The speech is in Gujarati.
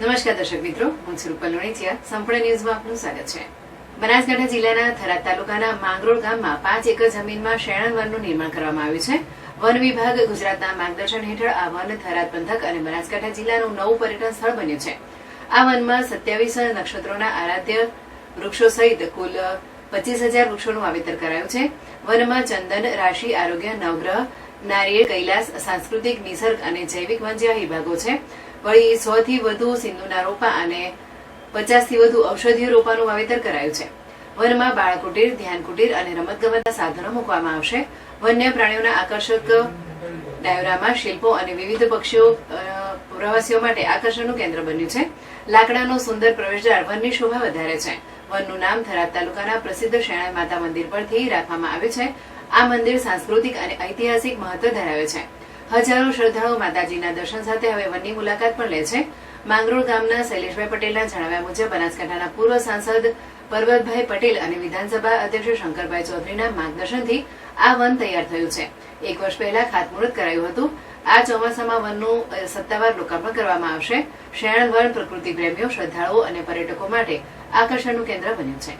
નમસ્કાર દર્શક મિત્રો, હું છું રૂપલ વણિચિયા સંપૂર્ણ ન્યૂઝમાં આપનું સ્વાગત છે. બનાસકાંઠા જિલ્લાના થરાદ તાલુકાના માંગરોળ ગામમાં પાંચ એકર જમીનમાં શેણન વનનું નિર્માણ કરવામાં આવ્યું છે. વન વિભાગ ગુજરાતના માર્ગદર્શન હેઠળ આ વન થરાદ પંથક અને બનાસકાંઠા જિલ્લાનું નવું પર્યટન સ્થળ બન્યું છે. આ વનમાં સત્યાવીસ નક્ષત્રોના આરાધ્ય વૃક્ષો સહિત કુલ પચીસ હજાર વૃક્ષોનું વાવેતર કરાયું છે. વનમાં ચંદન, રાશિ, આરોગ્ય, નવગ્રહ નારિયેળ, કૈલાસ, સાંસ્કૃતિક નિસર્ગ અને જૈવિક વંજ્યા વિભાગો છે. વળી સો થી વધુ સિંધુના રોપા અને પચાસથી વધુ ઔષધીય રોપાનું વાવેતર કરાયું છે. વનમાં બાળ કુટીર, ધ્યાન કુટીર અને રમતગમતના સાધનો મૂકવામાં આવશે. વન્ય પ્રાણીઓના આકર્ષક ડાયોરામાં શિલ્પો અને વિવિધ પક્ષીઓ પ્રવાસીઓ માટે આકર્ષણનું કેન્દ્ર બન્યું છે. લાકડાનો સુંદર પ્રવેશદ્વાર વનની શોભા વધારે છે. વનનું નામ થરાદ તાલુકાના પ્રસિદ્ધ શેણા માતા મંદિર પરથી રાખવામાં આવ્યું છે. આ મંદિર સાંસ્કૃતિક અને ઐતિહાસિક મહત્વ ધરાવે છે. હજારો શ્રદ્ધાળુઓ માતાજીના દર્શન સાથે હવે વનની મુલાકાત પણ લે છે. માંગરોળ ગામના શૈલેષભાઈ પટેલના જણાવ્યા મુજબ બનાસકાંઠાના પૂર્વ સાંસદ પર્વતભાઈ પટેલ અને વિધાનસભા અધ્યક્ષ શંકરભાઈ ચૌધરીના માર્ગદર્શનથી આ વન તૈયાર થયું છે. એક વર્ષ પહેલા ખાતમુહૂર્ત કરાયું હતું. આ ચોમાસામાં વનનું સત્તાવાર લોકાર્પણ કરવામાં આવશે. શેણ વન પ્રકૃતિ પ્રેમીઓ શ્રદ્ધાળુઓ અને પર્યટકો માટે આકર્ષણનું કેન્દ્ર બન્યું છે.